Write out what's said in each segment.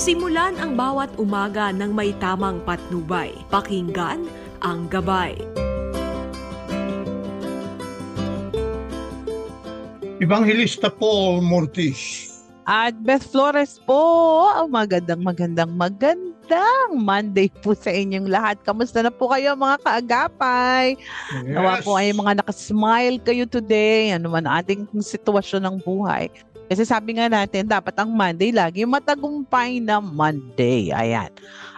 Simulan ang bawat umaga ng may tamang patnubay. Pakinggan ang gabay. Evangelista Paul Mortis. At Beth Flores po, ang magandang magandang magandang Monday po sa inyong lahat. Kamusta na po kayo mga kaagapay? Yes. Nawa po ay mga nakasmile kayo today. Ano man ating sitwasyon ng buhay. Kasi sabi nga natin, dapat ang Monday lagi matagumpay na Monday. Ayan.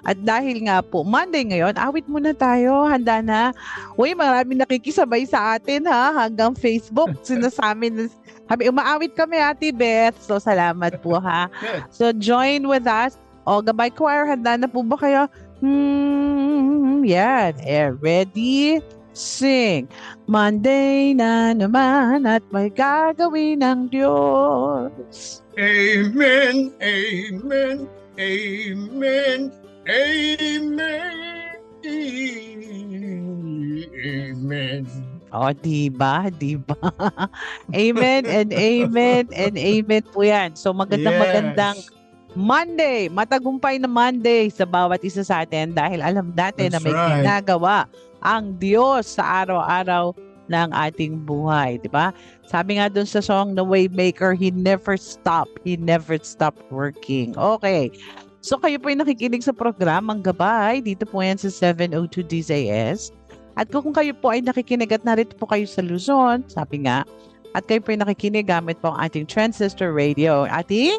At dahil nga po, Monday ngayon, awit muna tayo. Handa na. Uy, maraming nakikisabay sa atin ha. Hanggang Facebook. Sinasabi na kami, umaawit kami, Ate Beth. So, salamat po ha. So, join with us. O, Gabay Choir, handa na po ba kayo? Hmm, yan. Eh, ready? Sing. Monday na naman at may gagawin ng Diyos. Amen, amen, amen, amen, amen. O, diba? Diba? amen and amen and amen po yan. So, magandang Yes. magandang Monday, matagumpay na Monday sa bawat isa sa atin dahil alam natin na That's may right. ginagawa ang Diyos sa araw-araw ng ating buhay, di ba? Sabi nga dun sa song The Waymaker, He never stop, He never stop working. Okay. So kayo po ay nakikinig sa programang Gabay. Dito po yan sa 702 DZS. At kung kayo po ay nakikinig at narito po kayo sa Luzon, sabi nga, at kayo po ay nakikinig gamit po ang ating transistor radio, ating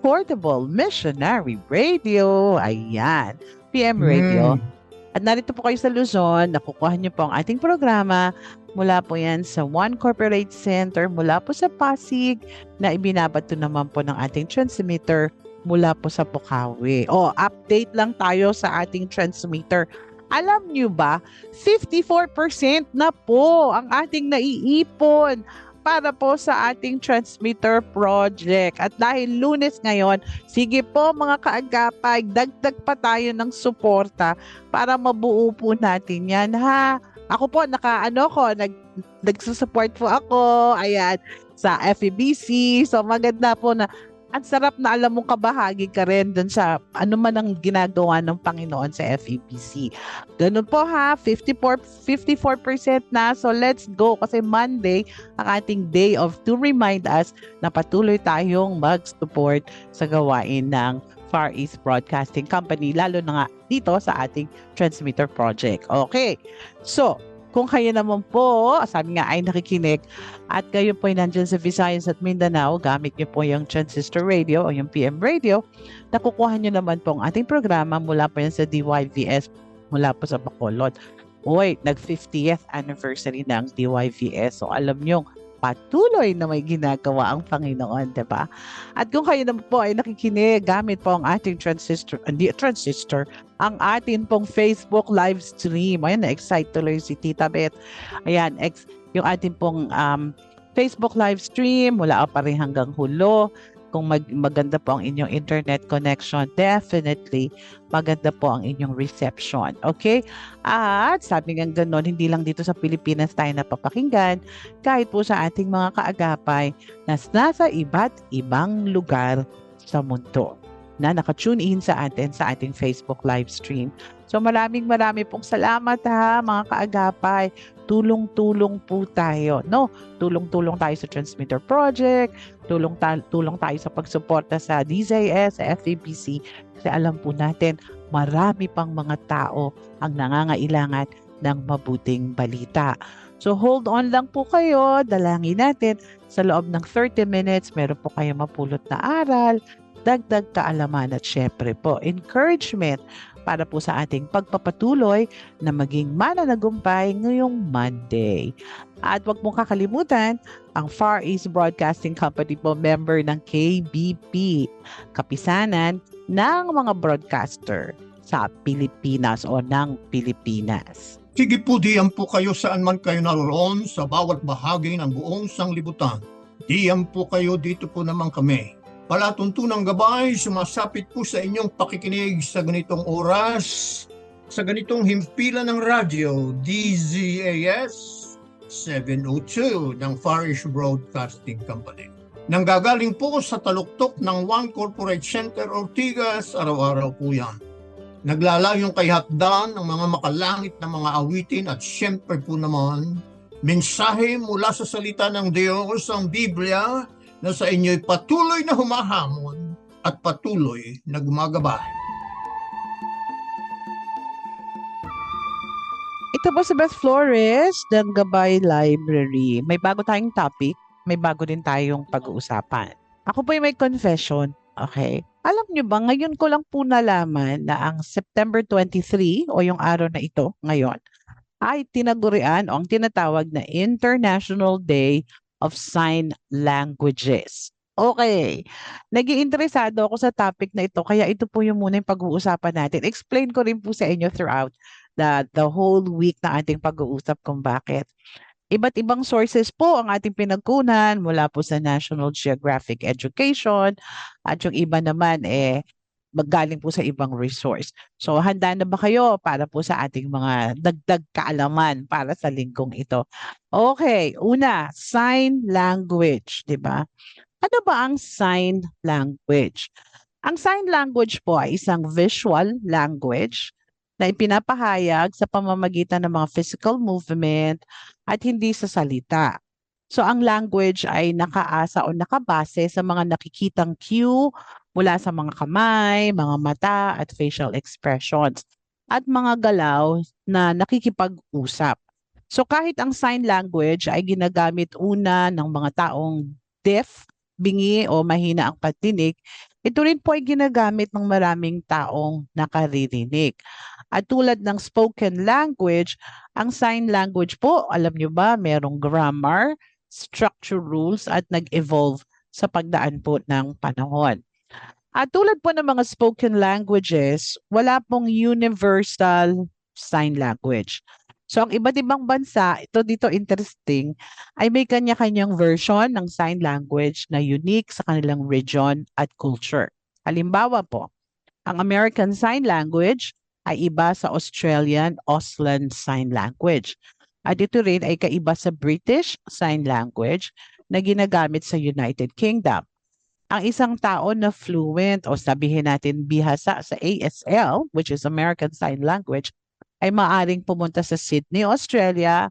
portable missionary radio. Ayan. PM radio. Mm. At narito po kayo sa Luzon, nakukuha niyo po ang ating programa mula po yan sa One Corporate Center, mula po sa Pasig, na ibinabato naman po ng ating transmitter mula po sa Bukawi. O, update lang tayo sa ating transmitter. Alam niyo ba, 54% na po ang ating naiipon para po sa ating transmitter project. At dahil lunes ngayon, sige po mga kaagapay, dagdag pa tayo ng suporta para mabuo po natin yan ha. Ako po, naka ano ko, nag, nagsusupport po ako, ayan, sa FEBC. So maganda po na ang sarap na alam mong kabahagi ka rin dun sa ano man ang ginagawa ng Panginoon sa FEBC. Ganun po ha, 54, 54% na. So let's go kasi Monday ang ating day of to remind us na patuloy tayong mag-support sa gawain ng Far East Broadcasting Company, lalo na nga dito sa ating transmitter project. Okay, so kung kayo naman po, sabi nga ay nakikinig at kayo po ay nandyan sa Visayas at Mindanao, gamit niyo po yung transistor radio o yung PM radio, nakukuha niyo naman po ang ating programa mula po yan sa DYVS mula po sa Bacolod. Uy, nag-50th anniversary ng DYVS. So alam niyo, patuloy na may ginagawa ang Panginoon, di ba? At kung kayo naman po ay nakikinig, gamit po ang ating transistor, hindi transistor, ang atin pong Facebook live stream. Ayan, na-excite tuloy si Tita Beth. Ayan, ex, yung atin pong um, Facebook live stream, mula pa rin hanggang hulo. Kung mag, maganda po ang inyong internet connection, definitely maganda po ang inyong reception. Okay? At sabi nga ganon, hindi lang dito sa Pilipinas tayo napapakinggan, kahit po sa ating mga kaagapay na nasa iba't ibang lugar sa mundo na nakatune in sa atin sa ating Facebook live stream. So maraming marami pong salamat ha mga kaagapay. Tulong-tulong po tayo, no? Tulong-tulong tayo sa Transmitter Project, tulong ta- tulong tayo sa pagsuporta sa DZS, sa FABC kasi alam po natin marami pang mga tao ang nangangailangan ng mabuting balita. So hold on lang po kayo, dalangin natin sa loob ng 30 minutes, meron po kayo mapulot na aral, dagdag kaalaman at syempre po encouragement para po sa ating pagpapatuloy na maging mananagumpay ngayong Monday. At wag mong kakalimutan, ang Far East Broadcasting Company po member ng KBP, kapisanan ng mga broadcaster sa Pilipinas o ng Pilipinas. Sige po diyan po kayo saan man kayo naroon sa bawat bahagi ng buong sanglibutan. Diyan po kayo dito po naman kami. Palatuntunang gabay, sumasapit po sa inyong pakikinig sa ganitong oras, sa ganitong himpilan ng radyo, DZAS 702 ng Far East Broadcasting Company. Nanggagaling po sa taluktok ng One Corporate Center Ortigas, araw-araw po yan. Naglalayong kay Hakdan ng mga makalangit na mga awitin at siyempre po naman, mensahe mula sa salita ng Diyos ang Biblia na sa inyo'y patuloy na humahamon at patuloy na gumagabay. Ito po si Beth Flores ng Gabay Library. May bago tayong topic, may bago din tayong pag-uusapan. Ako po yung may confession, okay? Alam nyo ba, ngayon ko lang po nalaman na ang September 23 o yung araw na ito ngayon ay tinagurian o ang tinatawag na International Day of Sign Languages. Okay. Nag-iinteresado ako sa topic na ito, kaya ito po yung muna yung pag-uusapan natin. Explain ko rin po sa inyo throughout the, the whole week na ating pag-uusap kung bakit. Iba't ibang sources po ang ating pinagkunan mula po sa National Geographic Education at yung iba naman eh magaling po sa ibang resource. So handa na ba kayo para po sa ating mga dagdag kaalaman para sa linggong ito? Okay, una, sign language, 'di ba? Ano ba ang sign language? Ang sign language po ay isang visual language na ipinapahayag sa pamamagitan ng mga physical movement at hindi sa salita. So ang language ay nakaasa o nakabase sa mga nakikitang cue mula sa mga kamay, mga mata at facial expressions at mga galaw na nakikipag-usap. So kahit ang sign language ay ginagamit una ng mga taong deaf, bingi o mahina ang patinig, ito rin po ay ginagamit ng maraming taong nakaririnig. At tulad ng spoken language, ang sign language po, alam nyo ba, merong grammar, structure rules at nag-evolve sa pagdaan po ng panahon. At tulad po ng mga spoken languages, wala pong universal sign language. So ang iba't ibang bansa, ito dito interesting, ay may kanya-kanyang version ng sign language na unique sa kanilang region at culture. Halimbawa po, ang American Sign Language ay iba sa Australian Auslan Sign Language. At ito rin ay kaiba sa British Sign Language na ginagamit sa United Kingdom. Ang isang tao na fluent o sabihin natin bihasa sa ASL, which is American Sign Language, ay maaring pumunta sa Sydney, Australia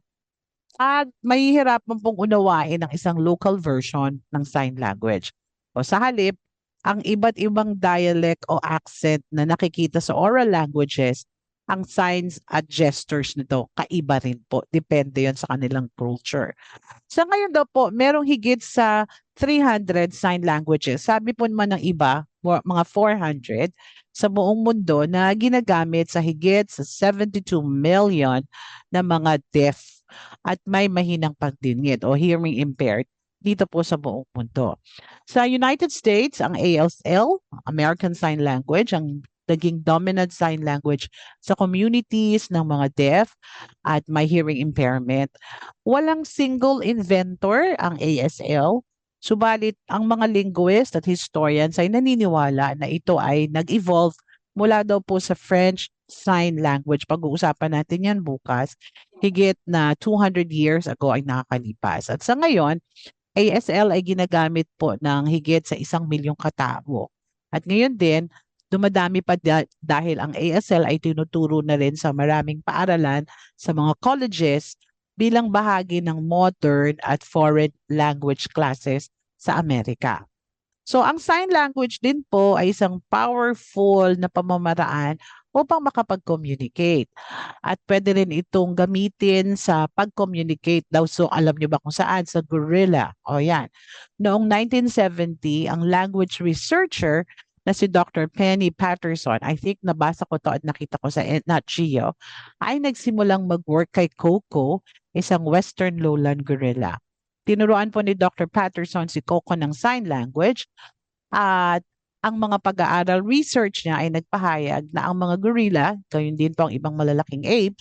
at mahihirapan pong unawain ang isang local version ng sign language. O sa halip, ang iba't ibang dialect o accent na nakikita sa oral languages, ang signs at gestures nito kaiba rin po. Depende yon sa kanilang culture. Sa ngayon daw po, merong higit sa 300 sign languages. Sabi po naman ng iba, mga 400 sa buong mundo na ginagamit sa higit sa 72 million na mga deaf at may mahinang pagdingid o hearing impaired dito po sa buong mundo. Sa United States, ang ASL, American Sign Language, ang naging dominant sign language sa communities ng mga deaf at may hearing impairment. Walang single inventor ang ASL, subalit ang mga linguist at historians ay naniniwala na ito ay nag-evolve mula daw po sa French Sign Language. Pag-uusapan natin yan bukas. Higit na 200 years ago ay nakakalipas. At sa ngayon, ASL ay ginagamit po ng higit sa isang milyong katao. At ngayon din, dumadami pa da- dahil ang ASL ay tinuturo na rin sa maraming paaralan sa mga colleges bilang bahagi ng modern at foreign language classes sa Amerika. So ang sign language din po ay isang powerful na pamamaraan upang makapag-communicate. At pwede rin itong gamitin sa pag-communicate daw. So alam niyo ba kung saan? Sa gorilla. O yan. Noong 1970, ang language researcher na si Dr. Penny Patterson, I think nabasa ko to at nakita ko sa Nat Geo, ay nagsimulang mag-work kay Coco, isang Western lowland gorilla. Tinuruan po ni Dr. Patterson si Coco ng sign language at ang mga pag-aaral research niya ay nagpahayag na ang mga gorilla, gayon din po ang ibang malalaking apes,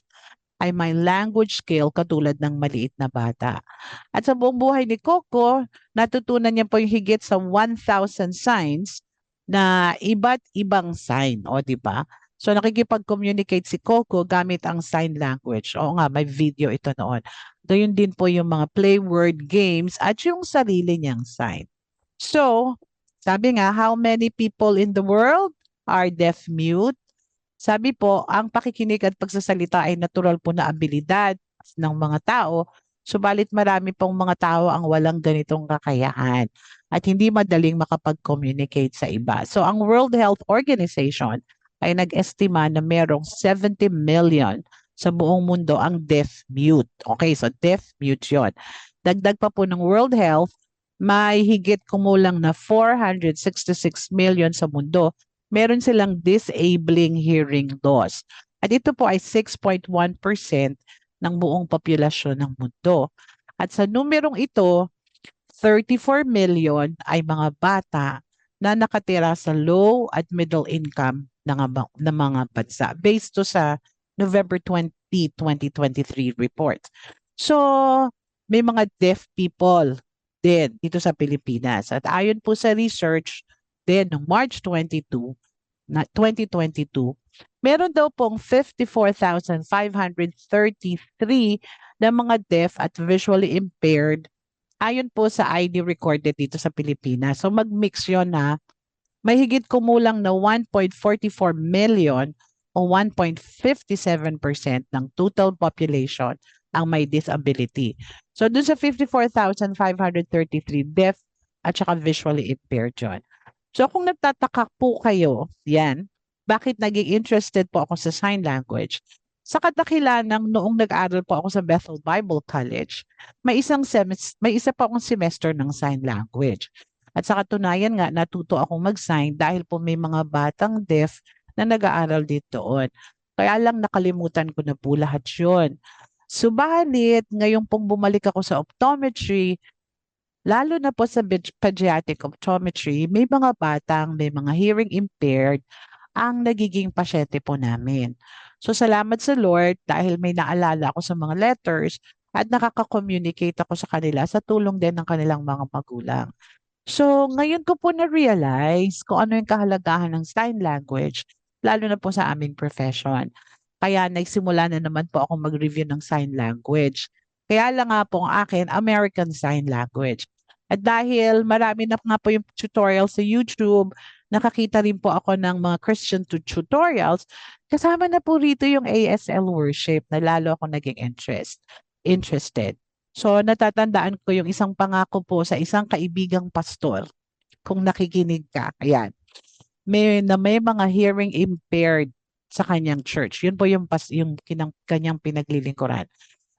ay may language skill katulad ng maliit na bata. At sa buong buhay ni Coco, natutunan niya po yung higit sa 1,000 signs na iba't ibang sign, o di ba? So nakikipag-communicate si Coco gamit ang sign language. Oo nga, may video ito noon. Gayun din po yung mga play word games at yung sarili niyang sign. So, sabi nga, how many people in the world are deaf mute? Sabi po, ang pakikinig at pagsasalita ay natural po na abilidad ng mga tao, subalit marami pong mga tao ang walang ganitong kakayahan at hindi madaling makapag-communicate sa iba. So, ang World Health Organization ay nag-estima na merong 70 million sa buong mundo ang deaf mute. Okay, so deaf mute yon. Dagdag pa po ng World Health, may higit kumulang na 466 million sa mundo. Meron silang disabling hearing loss. At ito po ay 6.1% ng buong populasyon ng mundo. At sa numerong ito, 34 million ay mga bata na nakatira sa low at middle income ng, ng mga bansa based to sa November 20, 2023 report. So, may mga deaf people din dito sa Pilipinas. At ayon po sa research din noong March 22 na 2022, meron daw pong 54,533 na mga deaf at visually impaired ayon po sa ID recorded dito sa Pilipinas. So mag-mix yon na may higit kumulang na 1.44 million o 1.57% ng total population ang may disability. So dun sa 54,533 deaf at saka visually impaired yun. So kung nagtataka po kayo, yan, bakit naging interested po ako sa sign language? Sa kadakilanang noong nag-aral po ako sa Bethel Bible College, may isang semester, may isa pa akong semester ng sign language. At sa katunayan nga, natuto akong mag-sign dahil po may mga batang deaf na nag-aaral dito. Kaya lang nakalimutan ko na po lahat yun. Subalit, ngayon pong bumalik ako sa optometry, lalo na po sa ped- pediatric optometry, may mga batang, may mga hearing impaired ang nagiging pasyente po namin. So salamat sa Lord dahil may naalala ako sa mga letters at nakaka-communicate ako sa kanila sa tulong din ng kanilang mga magulang. So ngayon ko po na-realize kung ano yung kahalagahan ng sign language, lalo na po sa aming profession. Kaya nagsimula na naman po ako mag-review ng sign language. Kaya lang nga po ang akin, American Sign Language. At dahil marami na nga po yung tutorial sa YouTube, nakakita rin po ako ng mga Christian tu- tutorials, kasama na po rito yung ASL worship na lalo ako naging interest, interested. So natatandaan ko yung isang pangako po sa isang kaibigang pastor. Kung nakikinig ka, ayan. May, na may mga hearing impaired sa kanyang church. Yun po yung, pas, yung kinang, kanyang pinaglilingkuran.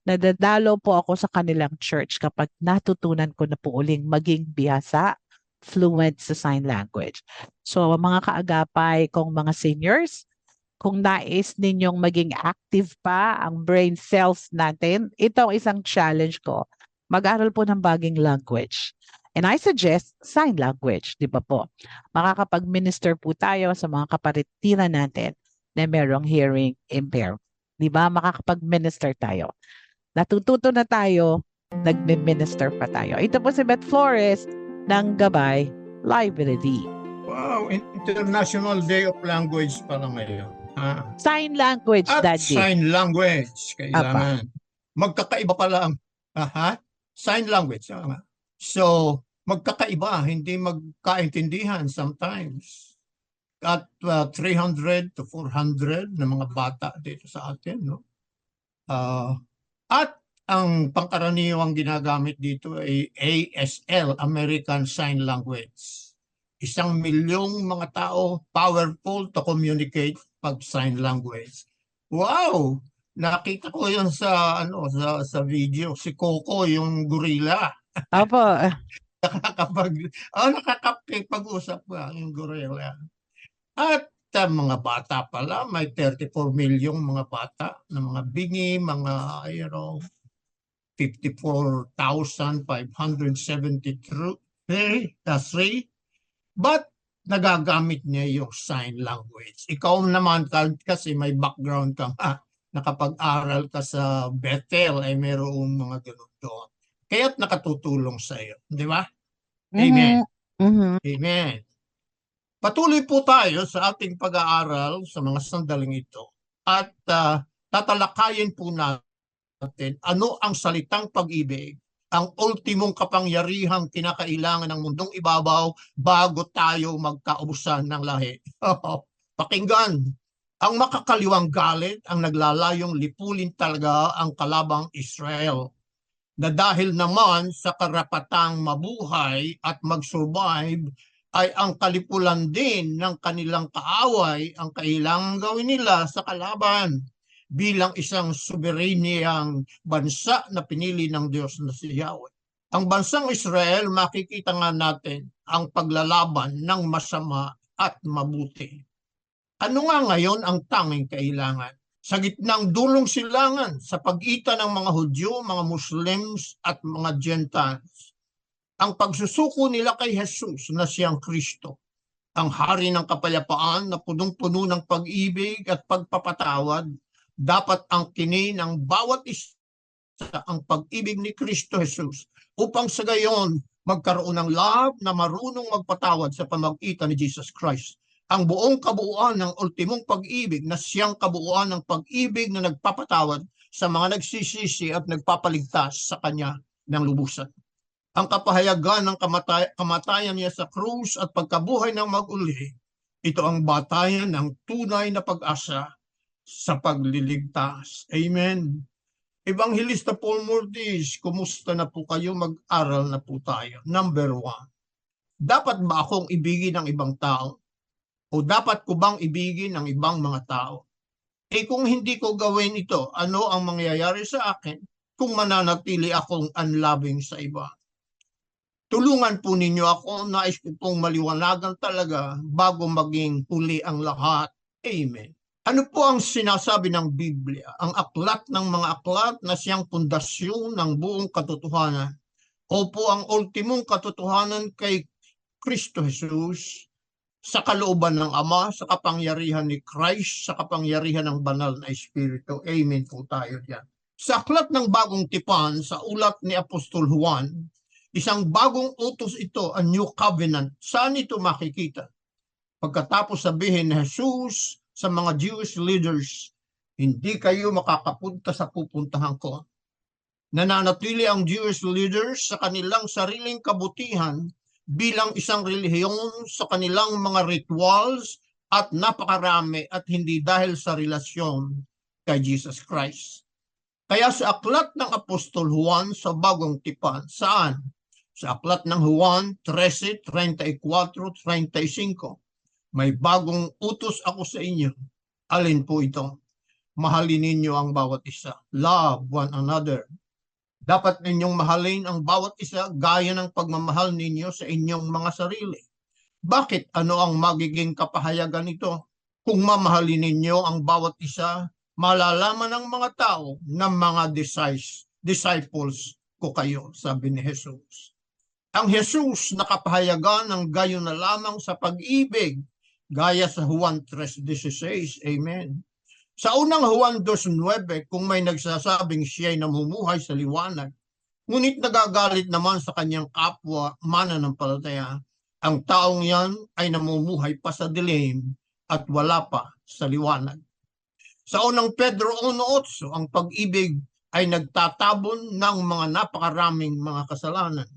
Nadadalo po ako sa kanilang church kapag natutunan ko na po uling maging bihasa, fluent sa sign language. So mga kaagapay kong mga seniors, kung nais ninyong maging active pa ang brain cells natin, ito ang isang challenge ko. Mag-aral po ng baging language. And I suggest sign language, di ba po? Makakapag-minister po tayo sa mga kapatiran natin na merong hearing impair. Di ba? Makakapag-minister tayo. Natututo na tayo, nagme-minister pa tayo. Ito po si Beth Flores ng Gabay Library. Wow, International Day of Language pala ngayon. Ah. Sign language, At Daddy. sign language, kailangan. Magkakaiba pala ang, aha, sign language. ah, nga. So, magkakaiba, hindi magkaintindihan sometimes. At uh, 300 to 400 na mga bata dito sa atin, no? Ah, at ang pangkaraniwang ginagamit dito ay ASL, American Sign Language. Isang milyong mga tao powerful to communicate pag sign language. Wow! Nakita ko 'yon sa ano sa sa video si Coco yung gorilla. Opo. Nakakapag oh, nakakapag-usap pa yung gorilla. At uh, mga bata pala, may 34 milyong mga bata na mga bingi, mga you know 54,573 uh, three. But nagagamit niya yung sign language. Ikaw naman ka- kasi may background ka nga, nakapag-aral ka sa Bethel ay mayroong mga ganun doon. Kaya't nakatutulong sa iyo, di ba? Amen. Mhm. Amen. Patuloy po tayo sa ating pag-aaral sa mga sandaling ito at ah, tatalakayin po natin ano ang salitang pag-ibig ang ultimong kapangyarihang kinakailangan ng mundong ibabaw bago tayo magkaubusan ng lahi. Pakinggan, ang makakaliwang galit ang naglalayong lipulin talaga ang kalabang Israel na dahil naman sa karapatang mabuhay at mag-survive ay ang kalipulan din ng kanilang kaaway ang kailangang gawin nila sa kalaban bilang isang soberaniyang bansa na pinili ng Diyos na si Yahweh. Ang bansang Israel, makikita nga natin ang paglalaban ng masama at mabuti. Ano nga ngayon ang tanging kailangan? Sa gitnang dulong silangan sa pagitan ng mga Hudyo, mga Muslims at mga Gentiles, ang pagsusuko nila kay Jesus na siyang Kristo, ang hari ng kapayapaan na punong-puno ng pag-ibig at pagpapatawad, dapat ang kini ng bawat isa ang pag-ibig ni Kristo Jesus upang sa gayon magkaroon ng love na marunong magpatawad sa pamagitan ni Jesus Christ. Ang buong kabuuan ng ultimong pag-ibig na siyang kabuuan ng pag-ibig na nagpapatawad sa mga nagsisisi at nagpapaligtas sa Kanya ng lubusan. Ang kapahayagan ng kamatay- kamatayan niya sa krus at pagkabuhay ng mag-uli, ito ang batayan ng tunay na pag-asa sa pagliligtas. Amen. Evangelista Paul Murtis, kumusta na po kayo? Mag-aral na po tayo. Number one, dapat ba akong ibigin ng ibang tao? O dapat ko bang ibigin ng ibang mga tao? Eh kung hindi ko gawin ito, ano ang mangyayari sa akin kung mananatili akong unloving sa iba? Tulungan po ninyo ako, nais ko pong maliwanagan talaga bago maging huli ang lahat. Amen. Ano po ang sinasabi ng Biblia? Ang aklat ng mga aklat na siyang pundasyon ng buong katotohanan. Opo ang ultimong katotohanan kay Kristo Jesus sa kalooban ng Ama, sa kapangyarihan ni Christ, sa kapangyarihan ng banal na Espiritu. Amen po tayo diyan. Sa aklat ng bagong tipan, sa ulat ni Apostol Juan, isang bagong utos ito, a new covenant. Saan ito makikita? Pagkatapos sabihin ni Jesus sa mga Jewish leaders, hindi kayo makakapunta sa pupuntahan ko. Nananatili ang Jewish leaders sa kanilang sariling kabutihan bilang isang relihiyon sa kanilang mga rituals at napakarami at hindi dahil sa relasyon kay Jesus Christ. Kaya sa aklat ng Apostol Juan sa Bagong Tipan, saan? Sa aklat ng Juan 13, 34, 35, may bagong utos ako sa inyo. Alin po ito? Mahalin ninyo ang bawat isa. Love one another. Dapat ninyong mahalin ang bawat isa gaya ng pagmamahal ninyo sa inyong mga sarili. Bakit ano ang magiging kapahayagan nito? Kung mamahalin ninyo ang bawat isa, malalaman ng mga tao na mga disciples, disciples ko kayo, sabi ni Jesus. Ang Jesus nakapahayagan ng gayon na lamang sa pag-ibig, gaya sa Juan 3.16. Amen. Sa unang Juan 2.9, kung may nagsasabing siya'y namumuhay sa liwanag, ngunit nagagalit naman sa kanyang kapwa mananampalataya, ang taong yan ay namumuhay pa sa dilim at wala pa sa liwanag. Sa unang Pedro 1.8, ang pag-ibig ay nagtatabon ng mga napakaraming mga kasalanan.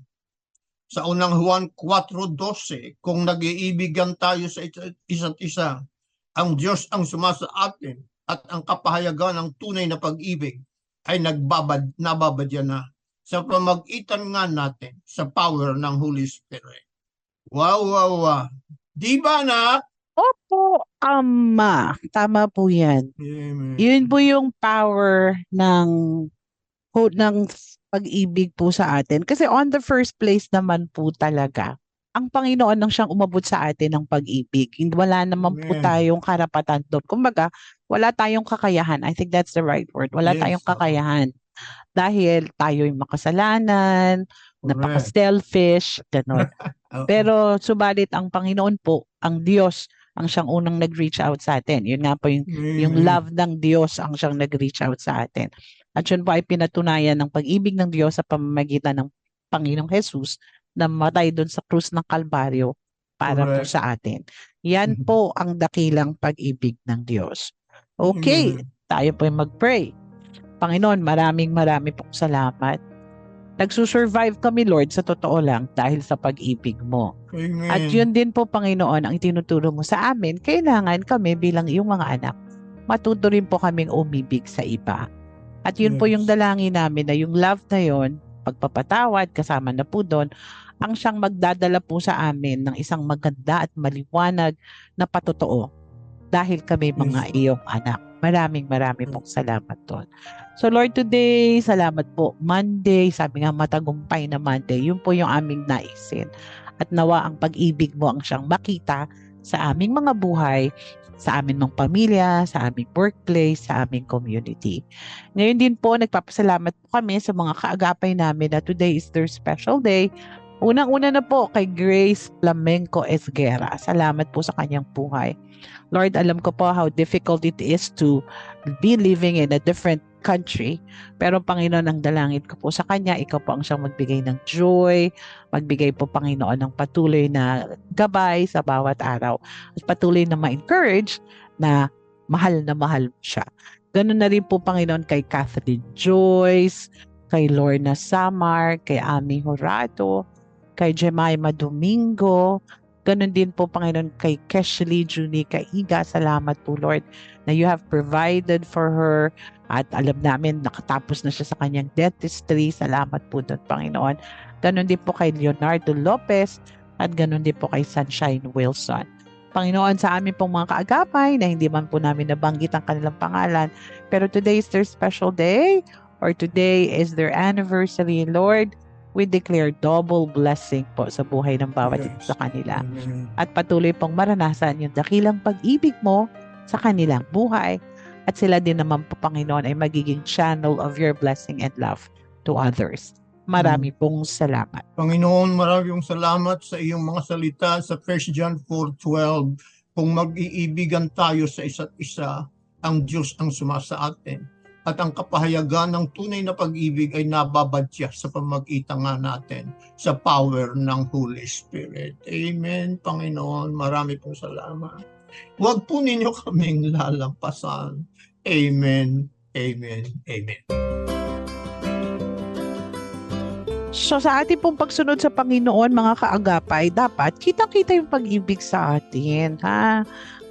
Sa unang Juan 4.12, kung nag-iibigan tayo sa isa't isa, ang Diyos ang sumasa atin at ang kapahayagan ng tunay na pag-ibig ay nagbabad, nababadya na sa pamagitan nga natin sa power ng Holy Spirit. Wow, wow, wow. Di ba anak? Opo, ama. Tama po yan. Amen. Yun po yung power ng ng pag-ibig po sa atin. Kasi on the first place naman po talaga, ang Panginoon nang siyang umabot sa atin ng pag-ibig. Hindi- Wala naman po Amen. tayong karapatan doon. Kumbaga, wala tayong kakayahan. I think that's the right word. Wala Yes, tayong kakayahan. Dahil tayo'y makasalanan, Correct. napaka-selfish, gano'n. Pero subalit ang Panginoon po, ang Diyos, ang siyang unang nag-reach out sa atin. Yun nga po yung yung love ng Diyos ang siyang nag-reach out sa atin. At yun po ay pinatunayan ng pag-ibig ng Diyos sa pamamagitan ng Panginoong Jesus na matay doon sa krus ng Kalbaryo para po Correct. sa atin. Yan Mhm. po ang dakilang pag-ibig ng Diyos. Okay, Amen. tayo po ay mag-pray. Panginoon, maraming maraming pong salamat. Nagsusurvive kami, Lord, sa totoo lang dahil sa pag-ibig mo. Amen. At yun din po, Panginoon, ang itinuturo mo sa amin, kailangan kami bilang iyong mga anak, matuto rin po kaming umibig sa iba. At yun po Yes. yung dalangin namin na yung love na yun, pagpapatawad, kasama na po doon, ang siyang magdadala po sa amin ng isang maganda at maliwanag na patotoo dahil kami mga Yes. iyong anak. Maraming maraming pong salamat doon. So Lord, today, salamat po. Monday, sabi nga matagumpay na Monday, yun po yung aming naisin. At nawa ang pag-ibig mo ang siyang makita sa aming mga buhay, sa aming mga pamilya, sa aming workplace, sa aming community. Ngayon din po, nagpapasalamat po kami sa mga kaagapay namin na today is their special day. Unang-una na po kay Grace Flamenco Esguera. Salamat po sa kanyang buhay. Lord, alam ko po how difficult it is to be living in a different country. Pero Panginoon, ang dalangin ko po sa kanya, ikaw po ang siyang magbigay ng joy, magbigay po Panginoon ng patuloy na gabay sa bawat araw. At patuloy na ma-encourage na mahal na mahal siya. Ganun na rin po Panginoon kay Catherine Joyce, kay Lorna Samar, kay Ami Horado, kay Jemima Domingo, ganun din po Panginoon kay Keshley Junica Iga. Salamat po Lord na you have provided for her at alam namin nakatapos na siya sa kanyang dentistry. Salamat po doon Panginoon. Ganun din po kay Leonardo Lopez at ganun din po kay Sunshine Wilson. Panginoon, sa amin pong mga kaagapay na hindi man po namin nabanggit ang kanilang pangalan, pero today is their special day or today is their anniversary, Lord, we declare double blessing po sa buhay ng bawat Yes. sa kanila. Amen. At patuloy pong maranasan yung dakilang pag-ibig mo sa kanilang buhay. At sila din naman po, Panginoon, ay magiging channel of your blessing and love to others. Marami pong salamat. Panginoon, maraming salamat sa iyong mga salita sa 1 John 4.12. Kung mag-iibigan tayo sa isa't isa, ang Diyos ang sumasa atin. At ang kapahayagan ng tunay na pag-ibig ay nababadya sa pamagitan nga natin sa power ng Holy Spirit. Amen, Panginoon. Marami pong salamat. Huwag po ninyo kaming lalampasan. Amen, amen, amen. So sa ating pong pagsunod sa Panginoon, mga kaagapay, dapat kitang-kita yung pag-ibig sa atin. Ha?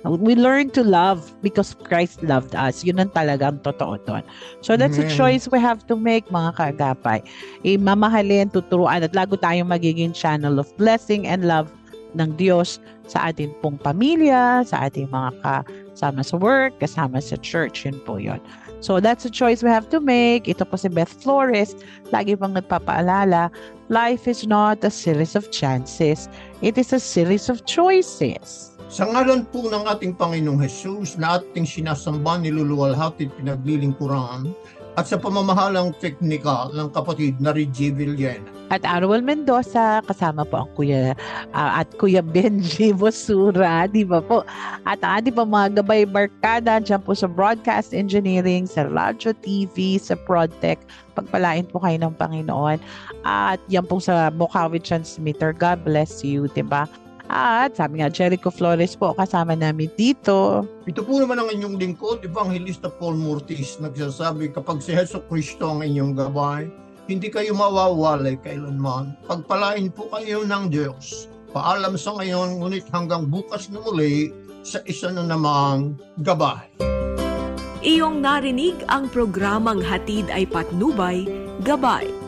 We learn to love because Christ loved us. Yun ang talagang totoo doon. So that's a Amen. choice we have to make, mga kaagapay. Eh, mamahalin, tuturuan, at lago tayong magiging channel of blessing and love ng Diyos sa ating pong pamilya, sa ating mga kasama sa work, kasama sa church. Yun po yun. So that's a choice we have to make. Ito po si Beth Flores. Lagi pang nagpapaalala, life is not a series of chances. It is a series of choices. Sa ngalan po ng ating Panginoong Jesus na ating sinasamba, niluluwalhati, pinaglilingkuran, at sa pamamahalang teknikal ng kapatid na Reggie Villena. At Arwel Mendoza, kasama po ang Kuya ah, at Kuya Benji Bosura, di ba po? At ang ating mga gabay barkada dyan po sa Broadcast Engineering, sa Radyo TV, sa ProdTech. Pagpalain po kayo ng Panginoon. At yan po sa Bukawi Transmitter. God bless you, di ba? At sabi nga, Jericho Flores po, kasama namin dito. Ito po naman ang inyong lingkod, Evangelista Paul Mortis, nagsasabi kapag si Heso Kristo ang inyong gabay, hindi kayo mawawalay kailanman. Pagpalain po kayo ng Diyos. Paalam sa ngayon, ngunit hanggang bukas na muli sa isa na namang gabay. Iyong narinig ang programang Hatid ay Patnubay, Gabay.